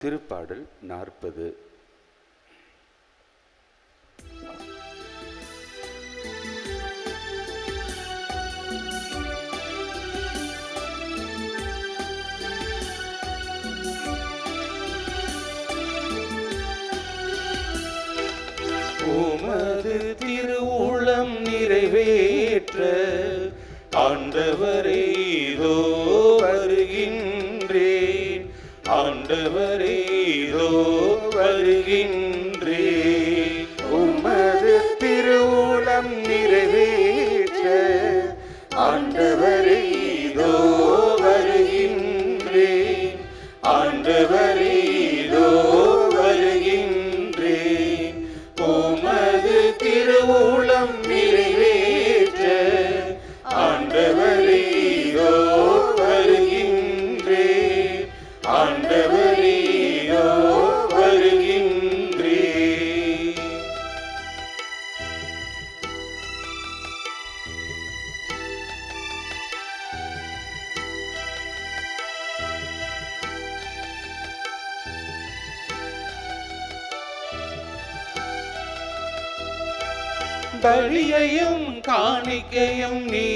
திருப்பாடல் நாற்பது. உமது திருவுளம் நிறைவேற்ற ஆண்டவரே இதோ ஆண்டவரே வருகின்றே. உமது திருவுளம் நிறைவேற்ற ஆண்டவரே வருகின்றே. வருகின்றேன் வருகின்றே. உமது திருவுளம் நிறை பலியையும் காணிக்கையும் நீ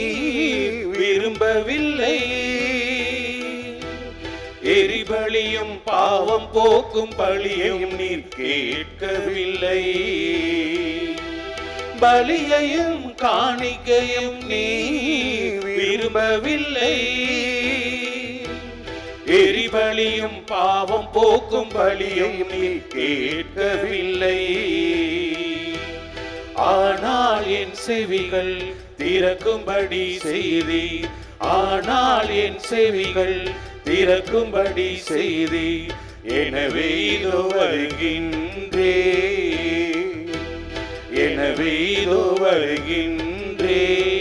விரும்பவில்லை. எரிபலியும் பாவம் போக்கும் பலியையும் நீர் கேட்கவில்லை. பலியையும் காணிக்கையும் நீ விரும்பவில்லை. எரிபலியும் பாவம் போக்கும் பலியும் நீ கேட்கவில்லை. ஆனால் என் செவிகள் திறக்கும்படி செய்தி ஆனால் என் செவிகள் திறக்கும்படி செய்தி எனவே இதோ வருகின்றே. எனவே இதோ வருகின்றே.